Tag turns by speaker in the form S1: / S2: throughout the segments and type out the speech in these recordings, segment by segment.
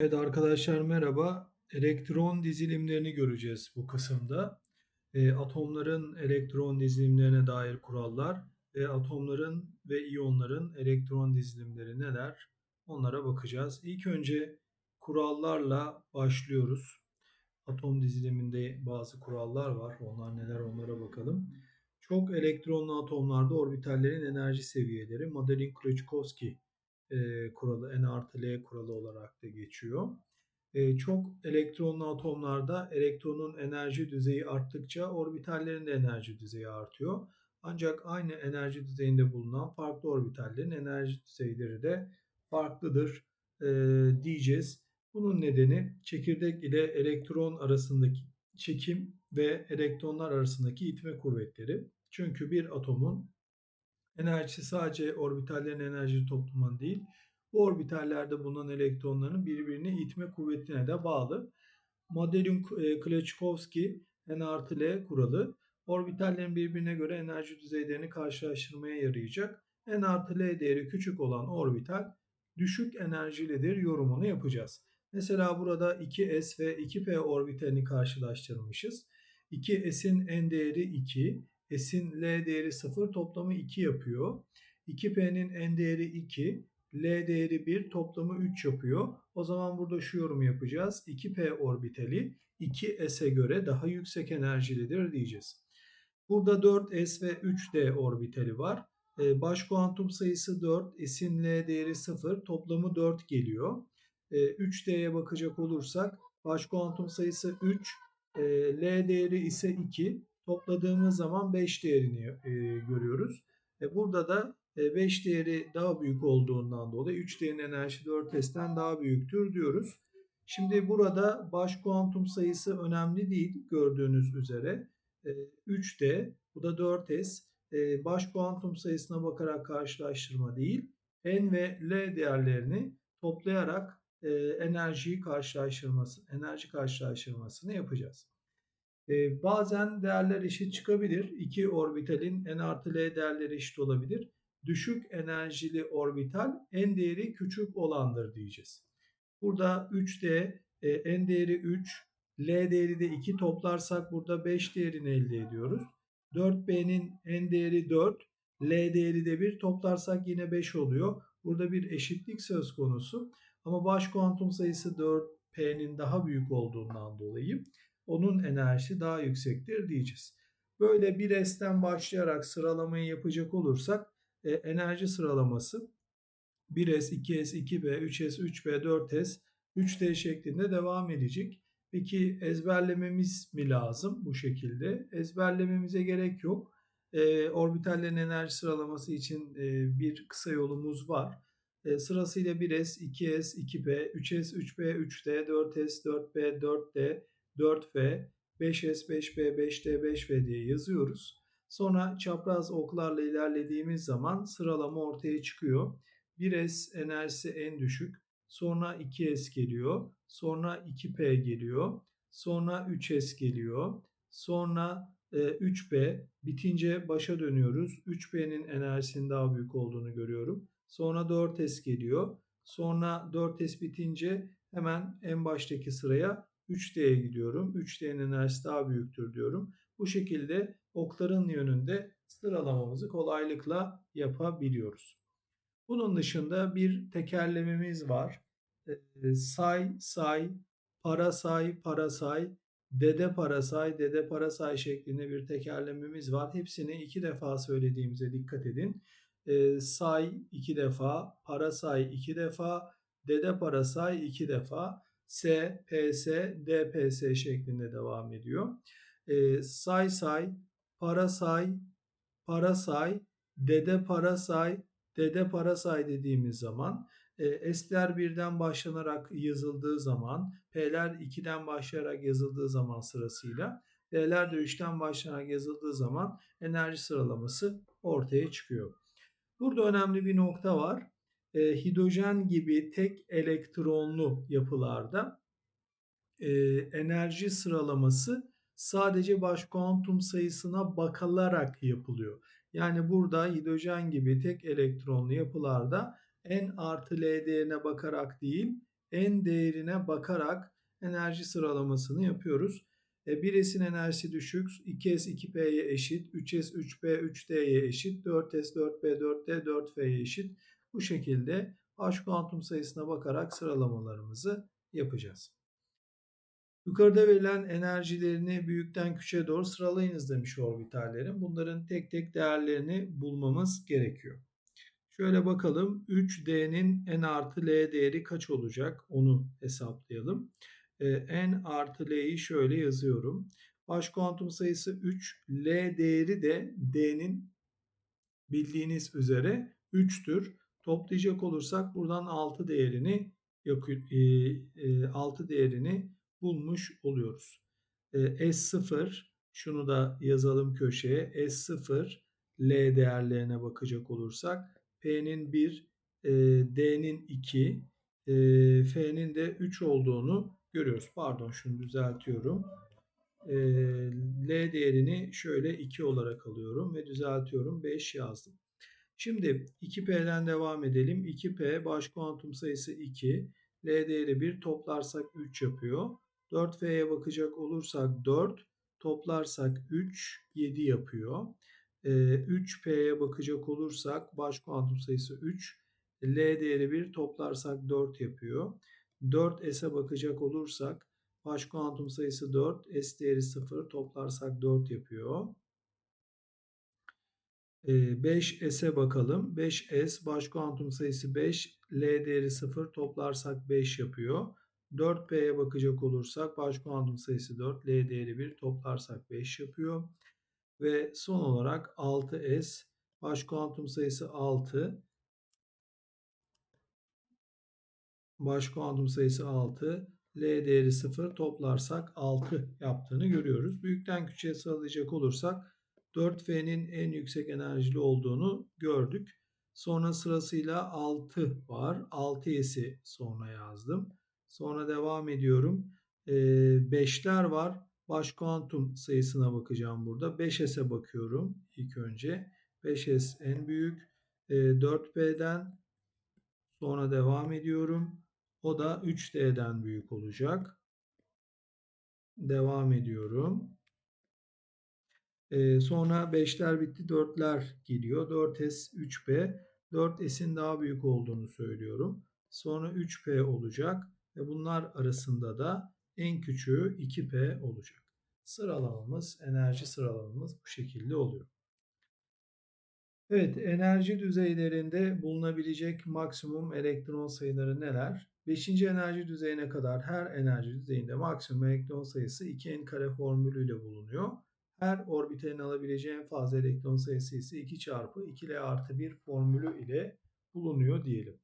S1: Evet arkadaşlar merhaba. Elektron dizilimlerini göreceğiz bu kısımda. E, atomların elektron dizilimlerine dair kurallar ve atomların ve iyonların elektron dizilimleri neler? Onlara bakacağız. İlk önce kurallarla başlıyoruz. Atom diziliminde bazı kurallar var. Onlar neler onlara bakalım. Çok elektronlu atomlarda orbitallerin enerji seviyeleri Madelin-Klotchkovsky e, kuralı N artı L kuralı olarak da geçiyor. E, çok elektronlu atomlarda elektronun enerji düzeyi arttıkça orbitallerin de enerji düzeyi artıyor. Ancak aynı enerji düzeyinde bulunan farklı orbitallerin enerji düzeyleri de farklıdır e, diyeceğiz. Bunun nedeni çekirdek ile elektron arasındaki çekim ve elektronlar arasındaki itme kuvvetleri. Çünkü bir atomun enerjisi sadece orbitallerin enerji toplumundan değil, bu orbitallerde bulunan elektronların birbirini itme kuvvetine de bağlı. Modelin Klotchkovsky N artı L kuralı orbitallerin birbirine göre enerji düzeylerini karşılaştırmaya yarayacak. N artı L değeri küçük olan orbital düşük enerjilidir yorumunu yapacağız. Mesela burada 2s ve 2p orbitalini karşılaştırmışız. 2s'in n değeri 2, S'in L değeri 0 toplamı 2 yapıyor. 2P'nin N değeri 2, L değeri 1 toplamı 3 yapıyor. O zaman burada şu yorumu yapacağız. 2P orbitali 2S'e göre daha yüksek enerjilidir diyeceğiz. Burada 4S ve 3D orbitali var. Ee, baş kuantum sayısı 4, S'in L değeri 0, toplamı 4 geliyor. 3D'ye ee, bakacak olursak baş kuantum sayısı 3, e, L değeri ise 2, topladığımız zaman 5 değerini e, görüyoruz. E, burada da e, 5 değeri daha büyük olduğundan dolayı 3 değerin enerjisi 4s'ten daha büyüktür diyoruz. Şimdi burada baş kuantum sayısı önemli değil gördüğünüz üzere. E, 3D bu da 4s. E, baş kuantum sayısına bakarak karşılaştırma değil. N ve L değerlerini toplayarak e, enerjiyi karşılaştırması, enerji karşılaştırmasını yapacağız. Ee, bazen değerler eşit çıkabilir. İki orbitalin n artı l değerleri eşit olabilir. Düşük enerjili orbital n değeri küçük olandır diyeceğiz. Burada 3D e, n değeri 3, L değeri de 2 toplarsak burada 5 değerini elde ediyoruz. 4B'nin n değeri 4, L değeri de 1 toplarsak yine 5 oluyor. Burada bir eşitlik söz konusu. Ama baş kuantum sayısı 4P'nin daha büyük olduğundan dolayı onun enerjisi daha yüksektir diyeceğiz. Böyle bir S'ten başlayarak sıralamayı yapacak olursak e, enerji sıralaması 1S, 2S, 2B, 3S, 3B, 4S, 3D şeklinde devam edecek. Peki ezberlememiz mi lazım bu şekilde? Ezberlememize gerek yok. E, orbitallerin enerji sıralaması için e, bir kısa yolumuz var. E, sırasıyla 1S, 2S, 2B, 3S, 3B, 3D, 4S, 4B, 4D, 4V, 5S, 5B, 5D, 5V diye yazıyoruz. Sonra çapraz oklarla ilerlediğimiz zaman sıralama ortaya çıkıyor. 1S enerjisi en düşük, sonra 2S geliyor, sonra 2P geliyor, sonra 3S geliyor, sonra 3B e, bitince başa dönüyoruz. 3B'nin enerjisinin daha büyük olduğunu görüyorum. Sonra 4S geliyor. Sonra 4S bitince hemen en baştaki sıraya 3D'ye gidiyorum. 3D'nin enerjisi daha büyüktür diyorum. Bu şekilde okların yönünde sıralamamızı kolaylıkla yapabiliyoruz. Bunun dışında bir tekerlememiz var. Ee, say, say, para say, para say, dede para say, dede para say şeklinde bir tekerlememiz var. Hepsini iki defa söylediğimize dikkat edin. Ee, say iki defa, para say iki defa, dede para say iki defa. S, PS, DPS şeklinde devam ediyor. E, say say, para say, para say, dede para say, dede para say dediğimiz zaman e, S'ler birden başlanarak yazıldığı zaman, P'ler 2'den başlayarak yazıldığı zaman sırasıyla, D'ler de 3'ten başlanarak yazıldığı zaman enerji sıralaması ortaya çıkıyor. Burada önemli bir nokta var e, hidrojen gibi tek elektronlu yapılarda e, enerji sıralaması sadece baş kuantum sayısına bakılarak yapılıyor. Yani burada hidrojen gibi tek elektronlu yapılarda N artı L değerine bakarak değil n değerine bakarak enerji sıralamasını yapıyoruz. E, 1S'in enerjisi düşük, 2S 2P'ye eşit, 3S 3P 3D'ye eşit, 4S 4P 4D 4F'ye eşit. Bu şekilde H kuantum sayısına bakarak sıralamalarımızı yapacağız. Yukarıda verilen enerjilerini büyükten küçüğe doğru sıralayınız demiş orbitallerin. Bunların tek tek değerlerini bulmamız gerekiyor. Şöyle bakalım 3D'nin n artı L değeri kaç olacak onu hesaplayalım. N artı L'yi şöyle yazıyorum. Baş kuantum sayısı 3. L değeri de D'nin bildiğiniz üzere 3'tür. Toplayacak olursak buradan 6 değerini 6 e, e, değerini bulmuş oluyoruz. E, S0 şunu da yazalım köşeye. S0 L değerlerine bakacak olursak P'nin 1, D'nin 2, F'nin de 3 olduğunu görüyoruz. Pardon şunu düzeltiyorum. L değerini şöyle 2 olarak alıyorum ve düzeltiyorum. 5 yazdım. Şimdi 2P'den devam edelim. 2P baş kuantum sayısı 2. L değeri 1 toplarsak 3 yapıyor. 4F'ye bakacak olursak 4 toplarsak 3 7 yapıyor. 3P'ye bakacak olursak baş kuantum sayısı 3. L değeri 1 toplarsak 4 yapıyor. 4S'e bakacak olursak baş kuantum sayısı 4. S değeri 0 toplarsak 4 yapıyor. 5S'e bakalım. 5S baş kuantum sayısı 5. L değeri 0 toplarsak 5 yapıyor. 4P'ye bakacak olursak baş kuantum sayısı 4. L değeri 1 toplarsak 5 yapıyor. Ve son olarak 6S baş kuantum sayısı 6. Baş kuantum sayısı 6. L değeri 0 toplarsak 6 yaptığını görüyoruz. Büyükten küçüğe sıralayacak olursak 4F'nin en yüksek enerjili olduğunu gördük. Sonra sırasıyla 6 var. 6S'i sonra yazdım. Sonra devam ediyorum. 5'ler ee, var. Baş kuantum sayısına bakacağım burada. 5S'e bakıyorum ilk önce. 5S en büyük. 4P'den ee, sonra devam ediyorum. O da 3D'den büyük olacak. Devam ediyorum. Ee, sonra 5'ler bitti 4'ler geliyor. 4S 3P. 4S'in daha büyük olduğunu söylüyorum. Sonra 3P olacak ve bunlar arasında da en küçüğü 2P olacak. Sıralamamız, enerji sıralamamız bu şekilde oluyor. Evet, enerji düzeylerinde bulunabilecek maksimum elektron sayıları neler? 5. enerji düzeyine kadar her enerji düzeyinde maksimum elektron sayısı 2n kare formülüyle bulunuyor. Her orbitalin alabileceği en fazla elektron sayısı ise 2 çarpı 2L artı 1 formülü ile bulunuyor diyelim.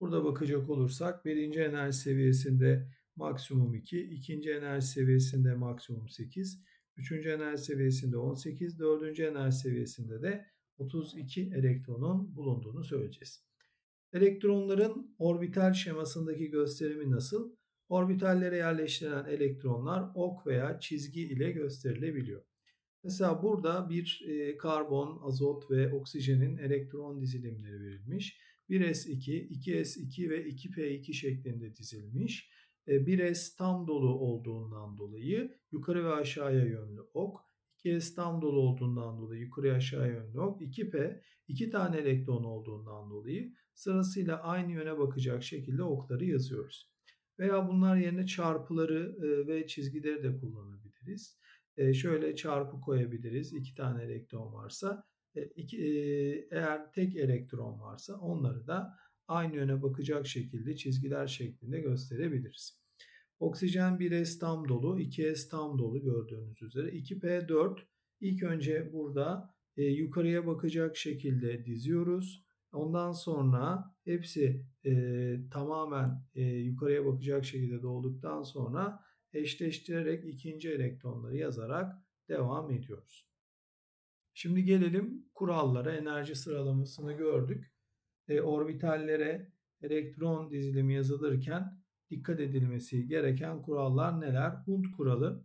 S1: Burada bakacak olursak birinci enerji seviyesinde maksimum 2, ikinci enerji seviyesinde maksimum 8, üçüncü enerji seviyesinde 18, dördüncü enerji seviyesinde de 32 elektronun bulunduğunu söyleyeceğiz. Elektronların orbital şemasındaki gösterimi nasıl? Orbitallere yerleştirilen elektronlar ok veya çizgi ile gösterilebiliyor. Mesela burada bir e, karbon, azot ve oksijenin elektron dizilimleri verilmiş. 1s2, 2s2 ve 2p2 şeklinde dizilmiş. 1s e, tam dolu olduğundan dolayı yukarı ve aşağıya yönlü ok. 2s tam dolu olduğundan dolayı yukarı aşağıya yönlü ok. 2p iki tane elektron olduğundan dolayı sırasıyla aynı yöne bakacak şekilde okları yazıyoruz. Veya bunlar yerine çarpıları e, ve çizgileri de kullanabiliriz. E, şöyle çarpı koyabiliriz. İki tane elektron varsa. E, eğer tek elektron varsa onları da aynı yöne bakacak şekilde çizgiler şeklinde gösterebiliriz. Oksijen 1s tam dolu, 2s tam dolu gördüğünüz üzere. 2p4 ilk önce burada yukarıya bakacak şekilde diziyoruz. Ondan sonra hepsi e, tamamen e, yukarıya bakacak şekilde dolduktan sonra eşleştirerek ikinci elektronları yazarak devam ediyoruz. Şimdi gelelim kurallara. Enerji sıralamasını gördük. E, orbitallere elektron dizilimi yazılırken dikkat edilmesi gereken kurallar neler? Hund kuralı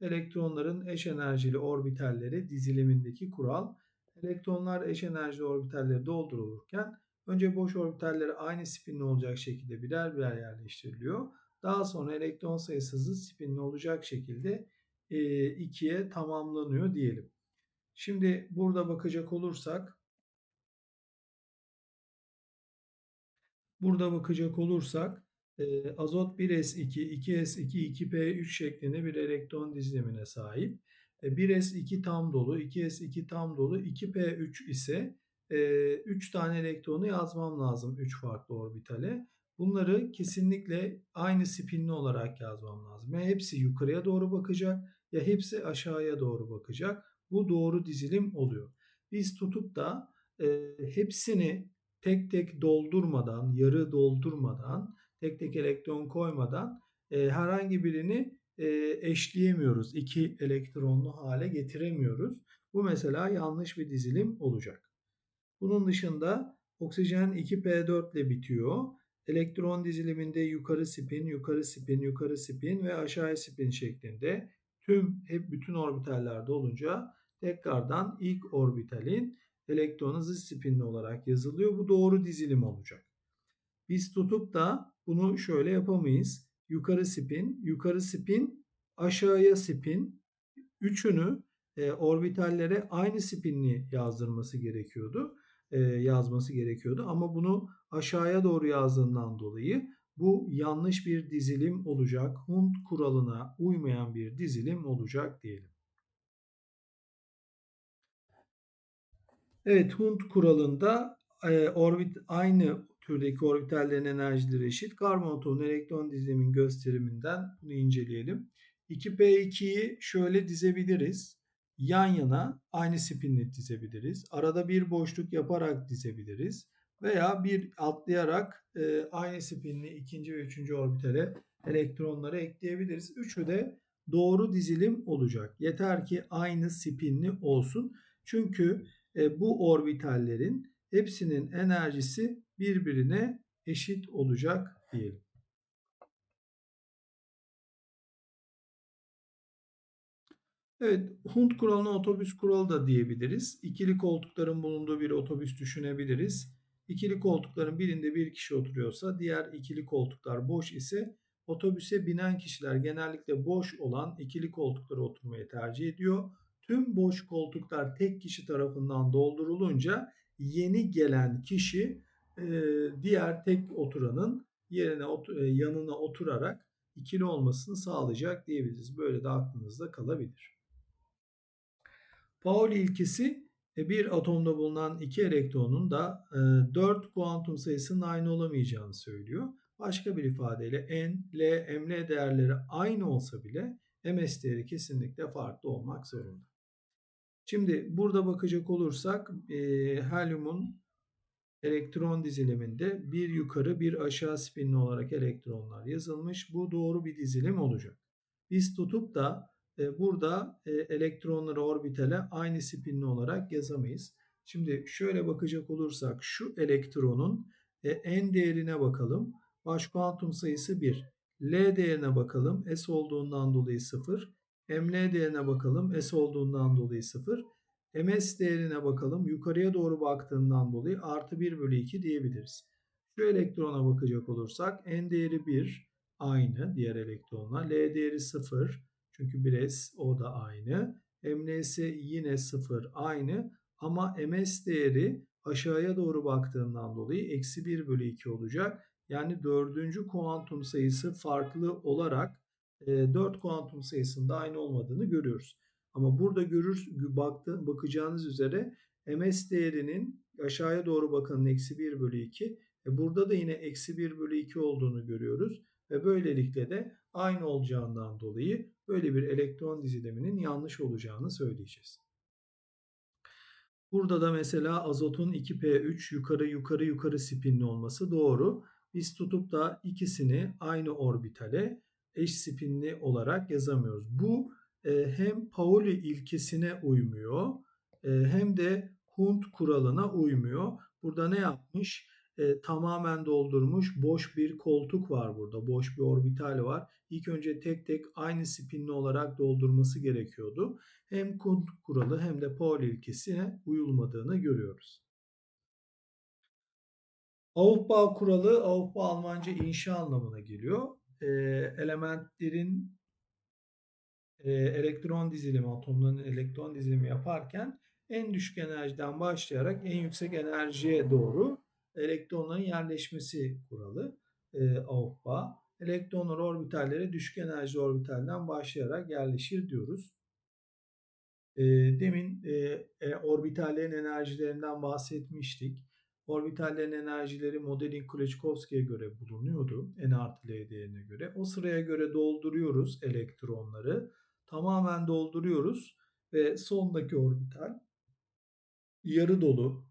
S1: elektronların eş enerjili orbitalleri dizilimindeki kural elektronlar eş enerjili orbitalleri doldurulurken Önce boş orbitaller aynı spinli olacak şekilde birer birer yerleştiriliyor. Daha sonra elektron sayısı hızlı spinli olacak şekilde e, ikiye tamamlanıyor diyelim. Şimdi burada bakacak olursak burada bakacak olursak e, azot 1s2, 2s2, 2p3 şeklinde bir elektron dizilimine sahip. 1s2 tam dolu, 2s2 tam dolu, 2p3 ise 3 tane elektronu yazmam lazım 3 farklı orbitale. Bunları kesinlikle aynı spinli olarak yazmam lazım. Ya hepsi yukarıya doğru bakacak ya hepsi aşağıya doğru bakacak. Bu doğru dizilim oluyor. Biz tutup da e, hepsini tek tek doldurmadan, yarı doldurmadan, tek tek elektron koymadan e, herhangi birini e, eşleyemiyoruz. İki elektronlu hale getiremiyoruz. Bu mesela yanlış bir dizilim olacak. Bunun dışında oksijen 2p4 ile bitiyor. Elektron diziliminde yukarı spin, yukarı spin, yukarı spin ve aşağı spin şeklinde tüm hep bütün orbitallerde olunca tekrardan ilk orbitalin elektron hızı spinli olarak yazılıyor. Bu doğru dizilim olacak. Biz tutup da bunu şöyle yapamayız. Yukarı spin, yukarı spin, aşağıya spin. Üçünü e, orbitallere aynı spinli yazdırması gerekiyordu. Yazması gerekiyordu. Ama bunu aşağıya doğru yazdığından dolayı bu yanlış bir dizilim olacak. Hund kuralına uymayan bir dizilim olacak diyelim. Evet Hund kuralında orbit aynı türdeki orbitallerin enerjileri eşit. Karbon atomunun elektron dizilimin gösteriminden bunu inceleyelim. 2p2'yi şöyle dizebiliriz. Yan yana aynı spinle dizebiliriz. Arada bir boşluk yaparak dizebiliriz. Veya bir atlayarak e, aynı spinli ikinci ve üçüncü orbitale elektronları ekleyebiliriz. Üçü de doğru dizilim olacak. Yeter ki aynı spinli olsun. Çünkü e, bu orbitallerin hepsinin enerjisi birbirine eşit olacak diyelim. Evet, Hund kuralına otobüs kuralı da diyebiliriz. İkili koltukların bulunduğu bir otobüs düşünebiliriz. İkili koltukların birinde bir kişi oturuyorsa diğer ikili koltuklar boş ise otobüse binen kişiler genellikle boş olan ikili koltuklara oturmayı tercih ediyor. Tüm boş koltuklar tek kişi tarafından doldurulunca yeni gelen kişi diğer tek oturanın yerine yanına oturarak ikili olmasını sağlayacak diyebiliriz. Böyle de aklınızda kalabilir. Pauli ilkesi bir atomda bulunan iki elektronun da 4 kuantum sayısının aynı olamayacağını söylüyor. Başka bir ifadeyle N, L, ML değerleri aynı olsa bile MS değeri kesinlikle farklı olmak zorunda. Şimdi burada bakacak olursak e, helyumun elektron diziliminde bir yukarı bir aşağı spinli olarak elektronlar yazılmış. Bu doğru bir dizilim olacak. Biz tutup da e, burada e, elektronları orbitale aynı spinli olarak yazamayız. Şimdi şöyle bakacak olursak şu elektronun e, n değerine bakalım. Baş kuantum sayısı 1. L değerine bakalım. S olduğundan dolayı 0. ML değerine bakalım. S olduğundan dolayı 0. MS değerine bakalım. Yukarıya doğru baktığından dolayı artı 1 bölü 2 diyebiliriz. Şu elektrona bakacak olursak N değeri 1 aynı diğer elektronla. L değeri 0 çünkü 1S o da aynı. MNS yine 0 aynı ama MS değeri aşağıya doğru baktığından dolayı eksi 1 bölü 2 olacak. Yani dördüncü kuantum sayısı farklı olarak 4 kuantum sayısında aynı olmadığını görüyoruz. Ama burada görür, baktı, bakacağınız üzere ms değerinin aşağıya doğru bakanın eksi 1 bölü 2. E burada da yine eksi 1 bölü 2 olduğunu görüyoruz. Ve böylelikle de aynı olacağından dolayı böyle bir elektron diziliminin yanlış olacağını söyleyeceğiz. Burada da mesela azotun 2p3 yukarı yukarı yukarı spinli olması doğru. Biz tutup da ikisini aynı orbitale eş spinli olarak yazamıyoruz. Bu e, hem Pauli ilkesine uymuyor e, hem de Hund kuralına uymuyor. Burada ne yapmış? E, tamamen doldurmuş boş bir koltuk var burada. Boş bir orbital var. İlk önce tek tek aynı spinli olarak doldurması gerekiyordu. Hem Hund kuralı hem de Pauli ilkesine uyulmadığını görüyoruz. Aufbau kuralı, Aufbau Almanca inşa anlamına geliyor. E, elementlerin e, elektron dizilimi, atomların elektron dizilimi yaparken en düşük enerjiden başlayarak en yüksek enerjiye doğru elektronların yerleşmesi kuralı e, Aufbau. Elektronlar orbitallere düşük enerji orbitalden başlayarak yerleşir diyoruz. E, demin e, e, orbitallerin enerjilerinden bahsetmiştik. Orbitallerin enerjileri modelin Kleczkowski'ye göre bulunuyordu. N artı L değerine göre. O sıraya göre dolduruyoruz elektronları. Tamamen dolduruyoruz ve sondaki orbital yarı dolu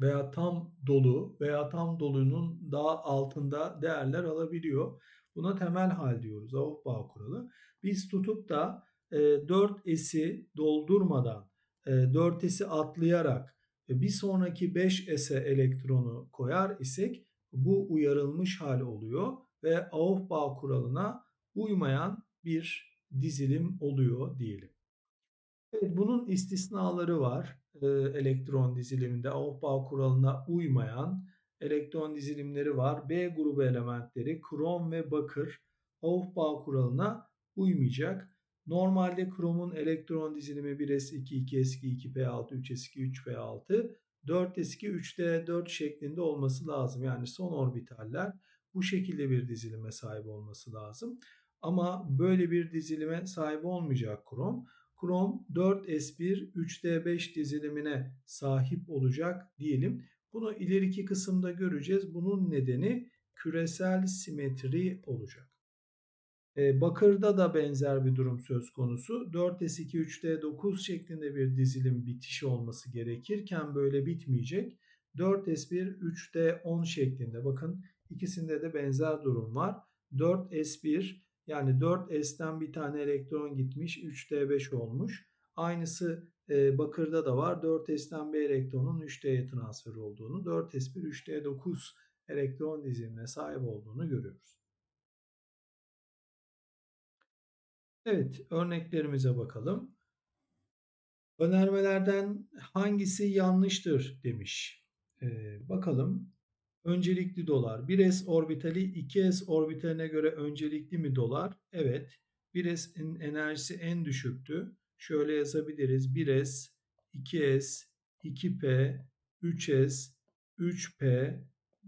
S1: veya tam dolu veya tam dolunun daha altında değerler alabiliyor. Buna temel hal diyoruz Aufbau kuralı. Biz tutup da e, 4S'i doldurmadan e, 4S'i atlayarak e, bir sonraki 5S'e elektronu koyar isek bu uyarılmış hal oluyor ve Aufbau kuralına uymayan bir dizilim oluyor diyelim. Evet, bunun istisnaları var. Ee, elektron diziliminde Aufbau kuralına uymayan elektron dizilimleri var. B grubu elementleri krom ve bakır Aufbau kuralına uymayacak. Normalde kromun elektron dizilimi 1s2, 2s2, 2p6, 3s2, 3p6, 4s2, 3d4 şeklinde olması lazım. Yani son orbitaller bu şekilde bir dizilime sahip olması lazım. Ama böyle bir dizilime sahip olmayacak krom. Krom 4s1 3d5 dizilimine sahip olacak diyelim. Bunu ileriki kısımda göreceğiz. Bunun nedeni küresel simetri olacak. Ee, bakırda da benzer bir durum söz konusu. 4s2 3d9 şeklinde bir dizilim bitişi olması gerekirken böyle bitmeyecek. 4s1 3d10 şeklinde bakın ikisinde de benzer durum var. 4s1 yani 4S'ten bir tane elektron gitmiş 3D5 olmuş. Aynısı e, bakırda da var. 4S'ten bir elektronun 3D'ye transfer olduğunu, 4S1 3D9 elektron dizilimine sahip olduğunu görüyoruz. Evet, örneklerimize bakalım. Önermelerden hangisi yanlıştır demiş. Ee, bakalım. Öncelikli dolar. 1s orbitali 2s orbitaline göre öncelikli mi dolar? Evet. 1s'in enerjisi en düşüktü. Şöyle yazabiliriz. 1s, 2s, 2p, 3s, 3p,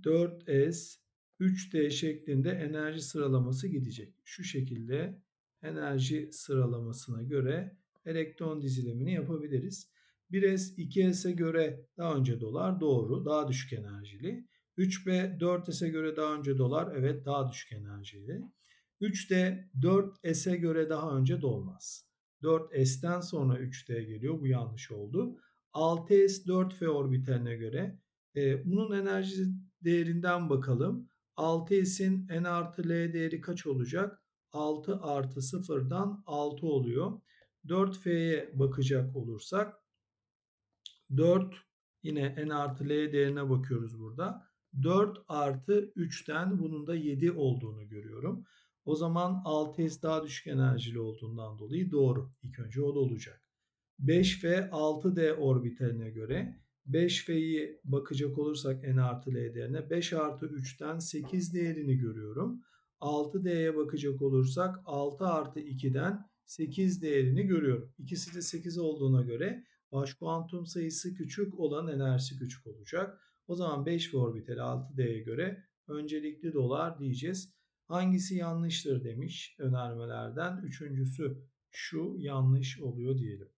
S1: 4s, 3d şeklinde enerji sıralaması gidecek. Şu şekilde enerji sıralamasına göre elektron dizilimini yapabiliriz. 1s 2s'e göre daha önce dolar doğru, daha düşük enerjili. 3B 4S'e göre daha önce dolar. Evet daha düşük enerjili. 3D 4S'e göre daha önce dolmaz. 4S'ten sonra 3D geliyor. Bu yanlış oldu. 6S 4F orbitaline göre e, bunun enerji değerinden bakalım. 6S'in N artı L değeri kaç olacak? 6 artı 0'dan 6 oluyor. 4F'ye bakacak olursak 4 yine N artı L değerine bakıyoruz burada. 4 artı 3'ten bunun da 7 olduğunu görüyorum. O zaman 6S daha düşük enerjili olduğundan dolayı doğru. İlk önce o da olacak. 5F 6D orbitaline göre 5F'yi bakacak olursak N artı L değerine 5 artı 3'ten 8 değerini görüyorum. 6D'ye bakacak olursak 6 artı 2'den 8 değerini görüyorum. İkisi de 8 olduğuna göre baş kuantum sayısı küçük olan enerjisi küçük olacak. O zaman 5 ve orbital 6D'ye göre öncelikli dolar diyeceğiz. Hangisi yanlıştır demiş önermelerden. Üçüncüsü şu yanlış oluyor diyelim.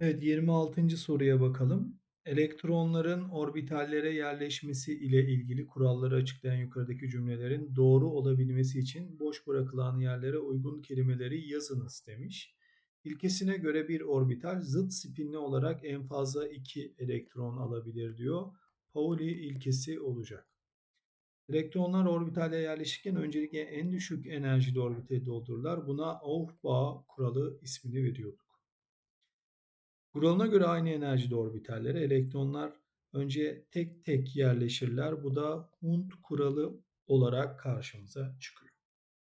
S1: Evet 26. soruya bakalım. Elektronların orbitallere yerleşmesi ile ilgili kuralları açıklayan yukarıdaki cümlelerin doğru olabilmesi için boş bırakılan yerlere uygun kelimeleri yazınız demiş. İlkesine göre bir orbital zıt spinli olarak en fazla 2 elektron alabilir diyor. Pauli ilkesi olacak. Elektronlar orbitale yerleşirken öncelikle en düşük enerjili orbitali doldururlar. Buna Aufbau kuralı ismini veriyorduk. Kuralına göre aynı enerjili orbitallere elektronlar önce tek tek yerleşirler. Bu da Hund kuralı olarak karşımıza çıkıyor.